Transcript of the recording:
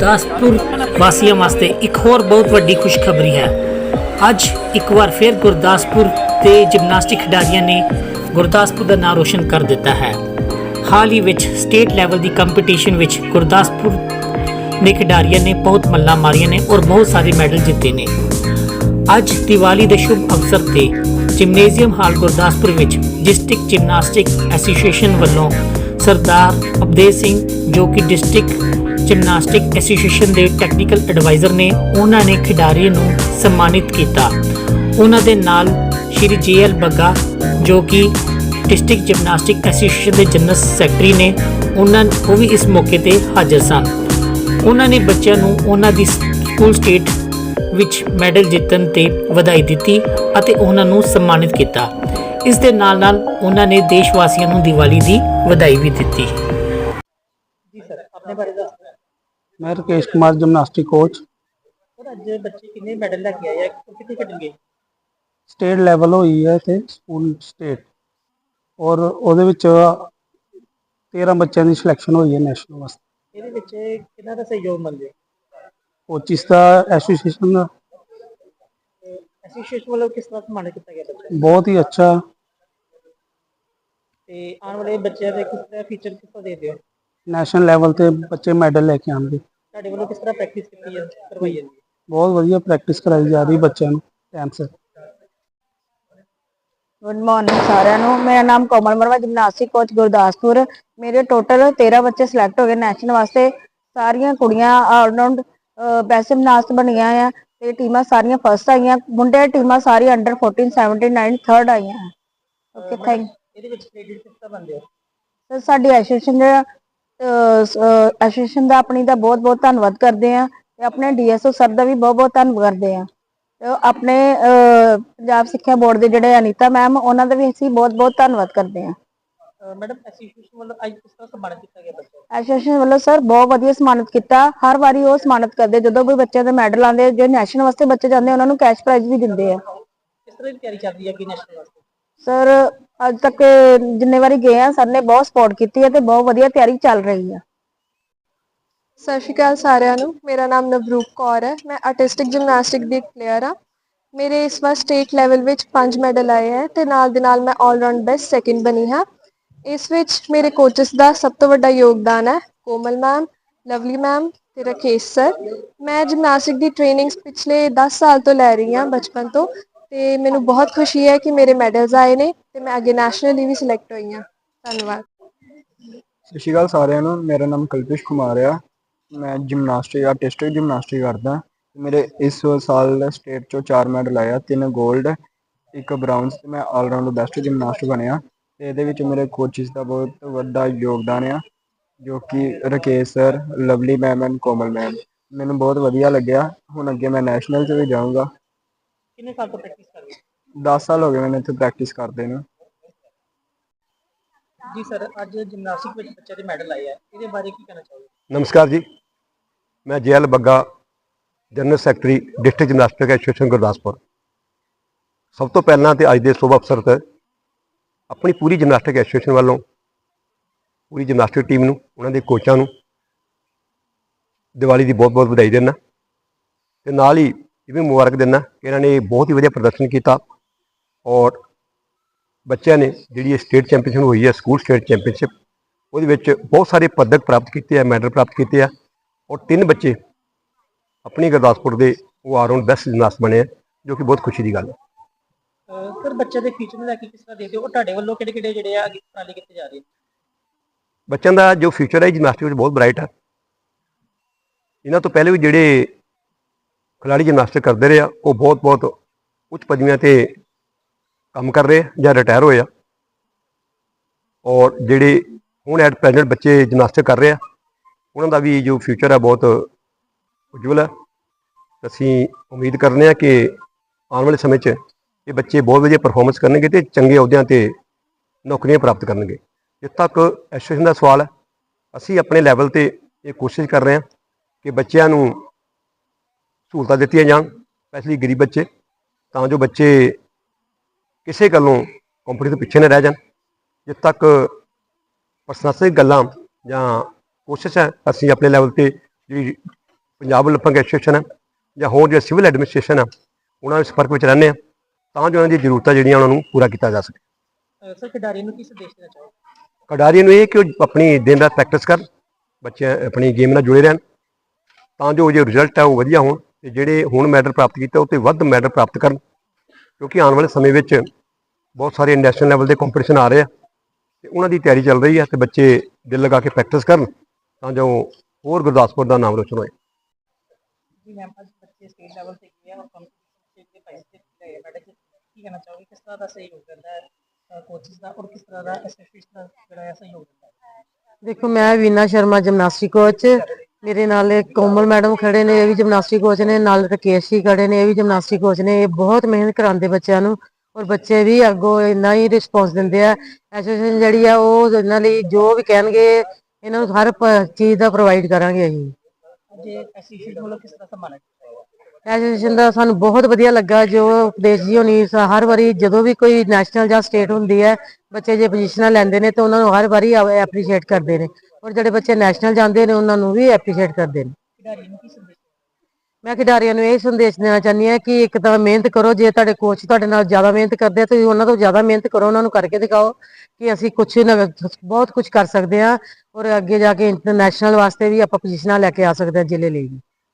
ਗੁਰਦਾਸਪੁਰ ਵਾਸੀਆਂ ਵਾਸਤੇ ਇੱਕ ਹੋਰ ਬਹੁਤ ਵੱਡੀ ਖੁਸ਼ਖਬਰੀ ਹੈ। ਅੱਜ ਇੱਕ ਵਾਰ ਫਿਰ ਗੁਰਦਾਸਪੁਰ ਦੇ ਜਿਮਨਾਸਟਿਕ ਖਿਡਾਰੀਆਂ ਨੇ ਗੁਰਦਾਸਪੁਰ ਦਾ ਨਾਮ ਰੋਸ਼ਨ ਕਰ ਦਿੱਤਾ ਹੈ। ਹਾਲ ਹੀ ਵਿੱਚ ਸਟੇਟ ਲੈਵਲ ਦੀ ਕੰਪੀਟੀਸ਼ਨ ਵਿੱਚ ਗੁਰਦਾਸਪੁਰ ਦੇ ਖਿਡਾਰੀਆਂ ਨੇ ਬਹੁਤ ਮੱਲਾਂ ਮਾਰੀਆਂ ਨੇ ਔਰ ਬਹੁਤ ਸਾਰੇ ਮੈਡਲ ਜਿੱਤੇ ਨੇ। ਅੱਜ ਦੀਵਾਲੀ ਦੇ ਸ਼ੁਭ ਅਵਸਰ ਤੇ ਜਿਮਨੇਜ਼ੀਅਮ ਹਾਲ ਗੁਰਦਾਸਪੁਰ ਵਿੱਚ ਡਿਸਟ੍ਰਿਕਟ ਜਿਮਨਾਸਟਿਕ ਐਸੋਸੀਏਸ਼ਨ ਵੱਲੋਂ ਸਰਦਾਰ ਅਬਦੇਵ ਸਿੰਘ ਜੋ ਕਿ ਡਿਸਟ੍ਰਿਕਟ ਜਿਮਨਾਸਟਿਕ ਐਸੋਸੀਏਸ਼ਨ ਦੇ ਟੈਕਨੀਕਲ ਐਡਵਾਈਜ਼ਰ ਨੇ ਉਹਨਾਂ ਨੇ ਖਿਡਾਰੀ ਨੂੰ ਸਨਮਾਨਿਤ ਕੀਤਾ। ਉਹਨਾਂ ਦੇ ਨਾਲ ਸ਼੍ਰੀ ਜੀਐਲ ਬੱਗਾ, ਜੋ ਕਿ ਡਿਸਟ੍ਰਿਕਟ ਜਿਮਨਾਸਟਿਕ ਐਸੋਸੀਏਸ਼ਨ ਦੇ ਜਨਰਲ ਸੈਕਟਰੀ ਨੇ, ਉਹਨਾਂ ਉਹ ਵੀ ਇਸ ਮੌਕੇ ਤੇ ਹਾਜ਼ਰ ਸਨ। ਉਹਨਾਂ ਨੇ ਬੱਚਿਆਂ ਨੂੰ ਉਹਨਾਂ ਦੀ ਸਕੂਲ ਸਟੇਟ ਵਿੱਚ ਮੈਡਲ ਜਿੱਤਣ ਤੇ ਵਧਾਈ ਦਿੱਤੀ ਅਤੇ ਉਹਨਾਂ ਨੂੰ ਸਨਮਾਨਿਤ ਕੀਤਾ। ਇਸ ਦੇ ਨਾਲ ਨਾਲ ਉਹਨਾਂ ਨੇ ਦੇਸ਼ ਵਾਸੀਆਂ ਨੂੰ ਦੀਵਾਲੀ ਦੀ ਵਧਾਈ ਵੀ ਦਿੱਤੀ। ਜੀ ਸਰ, ਆਪਣੇ ਬਾਰੇ ਦੱਸੋ। ਮੈਂ Rakesh Kumar gymnastics coach sir ਅੱਜ ਬੱਚੇ ਕਿੰਨੇ ਮੈਡਲ ਲੈ ਕੇ ਆਏ ਆ? ਕਿੱਥੇ ਖੇਡਣਗੇ? ਸਟੇਟ ਲੈਵਲ ਹੋਈ ਹੈ ਤੇ ਸਕੂਲ ਸਟੇਟ। ਔਰ ਉਹਦੇ ਵਿੱਚ 13 ਬੱਚਿਆਂ ਦੀ ਸਿਲੈਕਸ਼ਨ ਹੋਈ ਹੈ ਨੈਸ਼ਨਲ ਵਾਸਤੇ। ਇਹਦੇ ਵਿੱਚ ਕਿੰਨਾ ਦਾ ਸਹਿਯੋਗ ਮਿਲਦੇ ਕੋਚਿਸ ਦਾ ਐਸੋਸੀਏਸ਼ਨ ਦਾ। ਐਸੋਸੀਏਸ਼ਨ ਵੱਲੋਂ ਕਿਸ ਤਰ੍ਹਾਂ ਸਨਮਾਨਿਤ ਕੀਤਾ ਗਿਆ ਬੱਚਾ ਬਹੁਤ ਹੀ ਅੱਛਾ। ਤੇ ਆਉਣ ਵਾਲੇ ਬੱਚਿਆਂ ਦੇ ਕਿਸ ਤਰ੍ਹਾਂ ਫੀਚਰ ਕਿਸ ਤਰ੍ਹਾਂ ਦੇ ਦਿਓ? ਨੈਸ਼ਨਲ ਲੈਵਲ ਤੇ ਬੱਚੇ ਮੈਡਲ ਲੈ ਕੇ ਆਉਣਗੇ। ਤੁਹਾਡੇ ਵੱਲੋਂ ਕਿਸ ਤਰ੍ਹਾਂ ਪ੍ਰੈਕਟਿਸ ਕੀਤੀ ਜਾਂਦੀ ਕਰਵਾਈ ਜਾਂਦੀ ਹੈ? ਬਹੁਤ ਵਧੀਆ ਪ੍ਰੈਕਟਿਸ ਕਰਾਈ ਜਾ ਰਹੀ ਬੱਚਿਆਂ ਨੂੰ ਟਾਈਮ ਸਿਰ। ਗੁੱਡ ਮਾਰਨਿੰਗ ਸਾਰਿਆਂ ਨੂੰ। ਮੇਰਾ ਨਾਮ ਕੋਮਲ ਵਰਮਾ ਜਿਮਨਾਸਟਿਕ ਕੋਚ ਗੁਰਦਾਸਪੁਰ। ਮੇਰੇ ਟੋਟਲ 13 ਬੱਚੇ ਸਿਲੈਕਟ ਹੋ ਗਏ ਨੈਸ਼ਨਲ ਵਾਸਤੇ। ਸਾਰੀਆਂ ਕੁੜੀਆਂ ਆਲਰਾਊਂਡ ਬੈਸਟ ਜਿਮਨਾਸਟ ਬਣੀਆਂ ਆ ਤੇ ਟੀਮਾਂ ਸਾਰੀਆਂ ਫਸਟ ਆਈਆਂ। ਮੁੰਡੇ ਟੀਮਾਂ ਸਾਰੀ ਅੰਡਰ 14 17 9 ਥਰਡ ਆਈਆਂ। ਓਕੇ ਥੈਂਕ ਇਹਦੇ ਵਿੱਚ ਕ੍ਰੈਡਿਟ ਕਿਸ ਤਰ੍ਹਾਂ ਬੰਦੇ ਹੋ? ਸਰ ਸਾਡੀ ਐਸੋਸੀਏਸ਼ਨ ਦਾ ਐਸੋਸੀਏਸ਼ਨ ਦਾ ਆਪਣੀ ਦਾ ਬਹੁਤ ਬਹੁਤ ਧੰਨਵਾਦ ਕਰਦੇ ਆ ਤੇ ਆਪਣੇ ਡੀਐਸਓ ਸਰ ਦਾ ਵੀ ਬਹੁਤ ਬਹੁਤ ਧੰਨਵਾਦ ਕਰਦੇ ਆ ਤੇ ਆਪਣੇ ਪੰਜਾਬ ਸਿੱਖਿਆ ਬੋਰਡ ਦੇ ਜਿਹੜੇ ਅਨੀਤਾ ਮੈਮ ਉਹਨਾਂ ਦਾ ਵੀ ਅਸੀਂ ਬਹੁਤ ਬਹੁਤ ਧੰਨਵਾਦ ਕਰਦੇ ਆ ਮੈਡਮ ਐਸੋਸੀਏਸ਼ਨ ਵੱਲੋਂ ਅੱਜ ਕਿਸ ਤਰ੍ਹਾਂ ਸਨਮਾਨਿਤ ਕੀਤਾ ਗਿਆ ਬੱਚਾ ਐਸੋਸੀਏਸ਼ਨ ਵੱਲੋਂ ਸਰ ਬਹੁਤ ਵਧੀਆ ਸਨਮਾਨਿਤ ਕੀਤਾ। ਹਰ ਵਾਰੀ ਉਹ ਸਨਮਾਨਿਤ ਕਰਦੇ ਜਦੋਂ ਵੀ ਬੱਚਿਆਂ ਦੇ ਮੈਡਲ ਆਉਂਦੇ ਜੋ ਨੈਸ਼ਨਲ ਵਾਸਤੇ ਬੱਚੇ ਜਾਂਦੇ ਉਹਨਾਂ ਨੂੰ ਕੈਸ਼ ਪ੍ਰਾਈਜ਼ ਵੀ ਦਿੰਦੇ ਆ। ਕਿਸ ਤਰ੍ਹਾਂ ਦੀ ਤਿਆਰੀ ਚੱਲ ਰਹੀ ਹੈ ਕਿ ਨੈਸ਼ਨਲ ਵਾਸਤੇ? ਸਰ ਅੱਜ ਤੱਕ ਜਿੰਨੇ ਵਾਰੀ ਗਏ ਆ, ਸਰ ਨੇ ਬਹੁਤ ਸਪੋਰਟ ਕੀਤੀ ਹੈ ਤੇ ਬਹੁਤ ਵਧੀਆ ਤਿਆਰੀ ਚੱਲ ਰਹੀ ਆ। ਸਤਿ ਸ਼੍ਰੀ ਅਕਾਲ ਸਾਰਿਆਂ ਨੂੰ, ਮੇਰਾ ਨਾਮ ਨਵਰੂਪ ਕੌਰ ਹੈ, ਮੈਂ ਆਰਟਿਸਟਿਕ ਜਿਮਨਾਸਟਿਕ ਦੀ ਪਲੇਅਰ ਆ ਮੇਰੇ ਇਸ ਵਾਰ ਸਟੇਟ ਲੈਵਲ ਵਿੱਚ 5 ਮੈਡਲ ਆਏ ਹੈ ਤੇ ਨਾਲ ਦੇ ਨਾਲ ਮੈਂ 올 ਬੈਸਟ ਸੈਕਿੰਡ ਬਣੀ ਹਾਂ। ਇਸ ਵਿੱਚ ਮੇਰੇ ਕੋਚਸ ਦਾ ਸਭ ਤੋਂ ਵੱਡਾ ਯੋਗਦਾਨ ਹੈ, ਕੋਮਲ ਮੈਮ ਲਵਲੀ ਮੈਮ ਤੇ ਰਕੇਸ਼ ਸਰ ਮੈਂ ਜਿਮਨਾਸਟਿਕ ਦੀ ਟ੍ਰੇਨਿੰਗ ਪਿਛਲੇ 10 ਸਾਲ ਤੋਂ ਲੈ ਰਹੀ ਹਾਂ ਬਚਪਨ ਤੋਂ ਤੇ ਮੈਨੂੰ ਬਹੁਤ ਖੁਸ਼ੀ ਹੈ ਕਿ ਮੇਰੇ ਮੈਡਲਸ ਆਏ ਨੇ ਤੇ ਮੈਂ ਅੱਗੇ ਨੈਸ਼ਨਲੀ ਵੀ ਸਿਲੈਕਟ ਹੋਈ ਹਾਂ। ਧੰਨਵਾਦ। ਸਤਿ ਸ਼੍ਰੀ ਅਕਾਲ ਸਾਰਿਆਂ ਨੂੰ। ਮੇਰਾ ਨਾਮ ਕਲਪਿਸ਼ ਕੁਮਾਰ ਆ। ਮੈਂ ਜਿਮਨਾਸਟਿਕ ਆਰਟਿਸਟਿਕ ਜਿਮਨਾਸਟਿਕ ਕਰਦਾ। ਮੇਰੇ ਇਸ ਸਾਲ ਸਟੇਟ ਚੋਂ ਚਾਰ ਮੈਡਲ ਆਇਆ ਤਿੰਨ 골ਡ ਇੱਕ ਬ੍ਰਾਊਨਜ਼ ਤੇ ਮੈਂ ਆਲਰਾਊਂਡ ਬੈਸਟ ਜਿਮਨਾਸਟ ਬਣਿਆ। ਤੇ ਇਹਦੇ ਵਿੱਚ ਮੇਰੇ ਕੋਚਿਸ ਦਾ ਬਹੁਤ ਵੱਡਾ ਯੋਗਦਾਨ ਆ, ਜੋ ਕਿ Rakesh sir Lovely ma'am and Komal ma'am ਮੈਨੂੰ ਬਹੁਤ ਵਧੀਆ ਲੱਗਿਆ। ਹੁਣ ਅੱਗੇ ਮੈਂ ਨੈਸ਼ਨਲ 'ਚ ਵੀ ਜਾਊਂਗਾ। ਕਿੰਨੇ ਸਾਲ ਤੋਂ ਪ੍ਰੈਕਟਿਸ ਕਰ ਰਹੇ 10 ਸਾਲ ਹੋ ਗਏ ਮੈਨੂੰ ਇੱਥੇ ਪ੍ਰੈਕਟਿਸ ਕਰਦੇ ਨੂੰ। ਹੋ ਜੀ ਸਰ ਅੱਜ ਜਿਮਨਾਸਟਿਕ ਵਿੱਚ ਬੱਚਿਆਂ ਦੇ ਮੈਡਲ ਆਏ ਆ। ਇਹਦੇ ਬਾਰੇ ਕੀ ਕਹਿਣਾ ਚਾਹੋਗੇ? ਨਮਸਕਾਰ ਜੀ। ਮੈਂ Jail Bagga general secretary district gymnastics association Gurdaspur. ਸਭ ਤੋਂ ਪਹਿਲਾਂ ਤੇ ਅੱਜ ਦੇ ਸ਼ੁਭ ਅਵਸਰ ਤੇ ਆਪਣੀ ਪੂਰੀ ਜਿਮਨਾਸਟਿਕ ਐਸੋਸੀਏਸ਼ਨ ਵੱਲੋਂ ਪੂਰੀ ਜਿਮਨਾਸਟਿਕ ਟੀਮ ਨੂੰ ਉਹਨਾਂ ਦੇ ਕੋਚਾਂ ਨੂੰ ਦੀਵਾਲੀ ਦੀ ਬਹੁਤ ਬਹੁਤ ਵਧਾਈ ਦਿੰਦਾ। ਤੇ ਨਾਲ ਹੀ ਇਹ ਵੀ ਮੁਬਾਰਕ ਦਿੰਦਾ ਕਿ ਇਹਨਾਂ ਨੇ ਬਹੁਤ ਹੀ ਵਧੀਆ ਪ੍ਰਦਰਸ਼ਨ ਕੀਤਾ ਔਰ ਬੱਚਿਆਂ ਨੇ ਜਿਹੜੀ ਇਹ ਸਟੇਟ ਚੈਂਪੀਅਨਸ਼ਿਪ ਹੋਈ ਹੈ ਸਕੂਲ ਸਟੇਟ ਚੈਂਪੀਅਨਸ਼ਿਪ ਉਹਦੇ ਵਿੱਚ ਬਹੁਤ ਸਾਰੇ ਪਦਕ ਪ੍ਰਾਪਤ ਕੀਤੇ ਆ ਮੈਡਲ ਪ੍ਰਾਪਤ ਕੀਤੇ ਆ ਔਰ ਤਿੰਨ ਬੱਚੇ ਆਪਣੀ ਗੁਰਦਾਸਪੁਰ ਦੇ ਉਹ ਆਰਾਊਂਡ ਬੈਸਟ ਜਿਮਨਾਸਟ ਬਣੇ ਆ ਜੋ ਕਿ ਬਹੁਤ ਖੁਸ਼ੀ ਦੀ ਗੱਲ ਹੈ। ਸਰ ਬੱਚਿਆਂ ਦੇ ਫਿਊਚਰ ਨੂੰ ਲੈ ਕੇ ਕਿਸ ਤਰ੍ਹਾਂ ਦੇਖਦੇ ਹੋ? ਉਹ ਤੁਹਾਡੇ ਵੱਲੋਂ ਕਿਹੜੇ ਕਿਹੜੇ ਜਿਹੜੇ ਆ ਪ੍ਰਾਲੀ ਕੀਤੇ ਜਾ ਰਹੇ ਬੱਚਿਆਂ ਦਾ ਜੋ ਫਿਊਚਰ ਹੈ ਜਿਮਨਾਸਟਿਕ ਵਿੱਚ ਬਹੁਤ ਬ੍ਰਾਈਟ ਹੈ ਇਹਨਾਂ ਤੋਂ ਪਹਿਲੇ ਵੀ ਜਿਹੜੇ ਖਿਡਾਰੀ ਜਿਮਨਾਸਟਿਕ ਕਰਦੇ ਰਹੇ ਆ, ਉਹ ਬਹੁਤ ਬਹੁਤ ਉੱਚ ਪਦਵੀਆਂ ਤੇ ਕੰਮ ਕਰ ਰਹੇ ਆ ਜਾਂ ਰਿਟਾਇਰ ਹੋਏ ਆ। ਔਰ ਜਿਹੜੇ ਹੁਣ ਐਟ ਪ੍ਰੈਜ਼ੈਂਟ ਬੱਚੇ ਜਿਮਨਾਸਟਿਕ ਕਰ ਰਹੇ ਆ, ਉਹਨਾਂ ਦਾ ਵੀ ਜੋ ਫਿਊਚਰ ਹੈ ਬਹੁਤ ਉਜਵਲ ਹੈ ਅਸੀਂ ਉਮੀਦ ਕਰਨੇ ਆ ਕਿ ਆਉਣ ਵਾਲੇ ਸਮੇਂ 'ਚ ਇਹ ਬੱਚੇ ਬਹੁਤ ਵਧੀਆ ਪਰਫਾਰਮੈਂਸ ਕਰਨਗੇ ਤੇ ਚੰਗੇ ਅਹੁਦਿਆਂ ਤੇ ਨੌਕਰੀਆਂ ਪ੍ਰਾਪਤ ਕਰਨਗੇ। ਜਿੱਥੇ ਤੱਕ ਐਸੋਸੀਏਸ਼ਨ ਦਾ ਸਵਾਲ ਹੈ ਅਸੀਂ ਆਪਣੇ ਲੈਵਲ ਤੇ ਇਹ ਕੋਸ਼ਿਸ਼ ਕਰ ਰਹੇ ਹਾਂ ਕਿ ਬੱਚਿਆਂ ਨੂੰ ਸਹੂਲਤਾਂ ਦਿੱਤੀਆਂ ਜਾਣ ਸਪੈਸ਼ਲੀ ਗਰੀਬ ਬੱਚੇ ਤਾਂ ਜੋ ਬੱਚੇ ਕਿਸੇ ਗੱਲੋਂ ਕੰਪਨੀ ਤੋਂ ਪਿੱਛੇ ਨਾ ਰਹਿ ਜਾਣ। ਜਿੱਥੇ ਤੱਕ ਪ੍ਰਸ਼ਾਸਨਿਕ ਗੱਲਾਂ ਜਾਂ ਕੋਸ਼ਿਸ਼ ਹੈ ਅਸੀਂ ਆਪਣੇ ਲੈਵਲ ਤੇ ਜਿਹੜੀ ਪੰਜਾਬ ਓਲੰਪਿਕ ਐਸੋਸੀਏਸ਼ਨ ਹੈ ਜਾਂ ਹੋਰ ਜਿਹੜੇ ਸਿਵਲ ਐਡਮਿਨਿਸਟ੍ਰੇਸ਼ਨ ਆ ਉਹਨਾਂ ਦੇ ਸੰਪਰਕ ਵਿੱਚ ਰਹਿੰਦੇ ਆ ਤਾਂ ਜੋ ਉਹਨਾਂ ਦੀ ਜ਼ਰੂਰਤਾਂ ਜਿਹੜੀਆਂ ਉਹਨਾਂ ਨੂੰ ਪੂਰਾ ਕੀਤਾ ਜਾ ਸਕੇ। ਸਰ ਖਿਡਾਰੀਆਂ ਨੂੰ ਕੀ ਸੰਦੇਸ਼ ਦੇਣਾ ਚਾਹੋਗੇ? ਖਿਡਾਰੀਆਂ ਨੂੰ ਇਹ ਕਿ ਉਹ ਆਪਣੀ ਦਿਨ ਰਾਤ ਪ੍ਰੈਕਟਿਸ ਕਰਨ ਬੱਚੇ ਆਪਣੀ ਗੇਮ ਨਾਲ ਜੁੜੇ ਰਹਿਣ ਤਾਂ ਜੋ ਜੋ ਰਿਜ਼ਲਟ ਹੈ ਉਹ ਵਧੀਆ ਹੋਣ। ਤੇ ਜਿਹੜੇ ਹੁਣ ਮੈਡਲ ਪ੍ਰਾਪਤ ਕੀਤਾ ਉਹ ਤੇ ਵੱਧ ਮੈਡਲ ਪ੍ਰਾਪਤ ਕਰਨ ਕਿਉਂਕਿ ਆਉਣ ਵਾਲੇ ਸਮੇਂ ਵਿੱਚ ਬਹੁਤ ਸਾਰੇ ਨੈਸ਼ਨਲ ਲੈਵਲ ਦੇ ਕੰਪੀਟੀਸ਼ਨ ਆ ਰਹੇ ਆ ਤੇ ਉਹਨਾਂ ਦੀ ਤਿਆਰੀ ਚੱਲ ਰਹੀ ਹੈ ਤੇ ਬੱਚੇ ਦਿਲ ਲਗਾ ਕੇ ਪ੍ਰੈਕਟਿਸ ਕਰਨ ਤਾਂ ਜੋ ਹੋਰ ਗੁਰਦਾਸਪੁਰ ਦਾ ਨਾਮ ਰੋਸ਼ਨ ਹੋਏ। ਜੀ ਮੈਮ ਅੱਜ ਬੱਚੇ ਸਟੇਟ ਲੈਵਲ ਤੇ ਗਏ ਆ ਔਰ ਕੰਪੀਟੀਸ਼ਨ ਦੇ ਪ੍ਰਾਈਜ਼ ਤੇ ਗਏ ਮੈਡਲ ਕੀ ਕਹਿਣਾ ਚਾਹੋਗੇ? ਕਿਸ ਤਰ੍ਹਾਂ ਦਾ ਸਹਿਯੋਗ ਦਿੰਦਾ ਹੈ ਕੋਚਿਸ ਦਾ ਔਰ ਕਿਸ ਤਰ੍ਹਾਂ ਦਾ ਐਸੋਸੀਏਸ਼ਨ ਦਾ ਜਿਹੜਾ ਹੈ ਸਹਿਯੋਗ ਦਿੰਦਾ ਹੈ? ਦੇਖੋ ਮੈਂ ਵੀਨਾ ਸ਼ਰਮਾ ਜਿਮਨਾਸਟਿਕ ਕੋਚ ਮੇਰੇ ਨਾਲ ਇੱਕ ਕੋਮਲ ਮੈਡਮ ਖੜੇ ਨੇ ਇਹ ਵੀ ਜਿਮਨਾਸਟਿਕ ਕੋਚ ਨੇ ਨਾਲ ਰਕੇਸ਼ ਜੀ ਖੜੇ ਨੇ ਇਹ ਵੀ ਜਿਮਨਾਸਟਿਕ ਕੋਚ ਨੇ ਇਹ ਬਹੁਤ ਮਿਹਨਤ ਕਰਾਉਂਦੇ ਬੱਚਿਆਂ ਨੂੰ ਔਰ ਬੱਚੇ ਵੀ ਅੱਗੋਂ ਇੰਨਾ ਹੀ ਰਿਸਪੌਂਸ ਦਿੰਦੇ ਆ। ਐਸੋਸੀਏਸ਼ਨ ਜਿਹੜੀ ਆ ਉਹ ਇਹਨਾਂ ਲਈ ਜੋ ਵੀ ਕਹਿਣਗੇ ਇਹਨਾਂ ਨੂੰ ਹਰ ਚੀਜ਼ ਦਾ ਪ੍ਰੋਵਾਈਡ ਕਰਾਂਗੇ ਅਸੀਂ। ਐਸੋਸੀਏਸ਼ਨ ਦਾ ਸਾਨੂੰ ਬਹੁਤ ਵਧੀਆ ਲੱਗਾ ਜੋ ਉਪਦੇਸ਼ ਜੀ ਹੋਣੀ ਹਰ ਵਾਰੀ ਜਦੋਂ ਵੀ ਕੋਈ ਨੈਸ਼ਨਲ ਜਾਂ ਸਟੇਟ ਹੁੰਦੀ ਹੈ ਬੱਚੇ ਜੇ ਪੋਜੀਸ਼ਨਾਂ ਲੈਂਦੇ ਨੇ ਤੇ ਉਹਨਾਂ ਨੂੰ ਹਰ ਵਾਰੀ ਐਪਰੀਸ਼ੀਏਟ ਕਰਦੇ ਨੇ। ਔਰ ਜਿਹੜੇ ਬੱਚੇ ਨੈਸ਼ਨਲ ਜਾਂਦੇ ਨੇ, ਉਹਨਾਂ ਨੂੰ ਵੀ ਐਪਰੀਸ਼ੀਏਟ ਕਰਦੇ ਨੇ। ਮੈਂ ਖਿਡਾਰੀਆਂ ਨੂੰ ਇਹ ਸੰਦੇਸ਼ ਦੇਣਾ ਚਾਹੁੰਦੀ ਹਾਂ ਕਿ ਇੱਕ ਤਾਂ ਮਿਹਨਤ ਕਰੋ, ਜੇ ਤੁਹਾਡੇ ਕੋਚ ਤੁਹਾਡੇ ਨਾਲ ਜ਼ਿਆਦਾ ਮਿਹਨਤ ਕਰਦੇ ਆ, ਤੁਸੀਂ ਉਹਨਾਂ ਤੋਂ ਜ਼ਿਆਦਾ ਮਿਹਨਤ ਕਰੋ, ਉਹਨਾਂ ਨੂੰ ਕਰਕੇ ਦਿਖਾਓ ਕਿ ਅਸੀਂ ਕੁਝ ਬਹੁਤ ਕੁਝ ਕਰ ਸਕਦੇ ਹਾਂ ਔਰ ਅੱਗੇ ਜਾ ਕੇ ਇੰਟਰਨੈਸ਼ਨਲ ਵਾਸਤੇ ਵੀ ਆਪਾਂ ਪੋਜੀਸ਼ਨਾਂ ਲੈ ਕੇ ਆ ਸਕਦੇ ਹਾਂ ਜ਼ਿਲ੍ਹੇ ਲਈ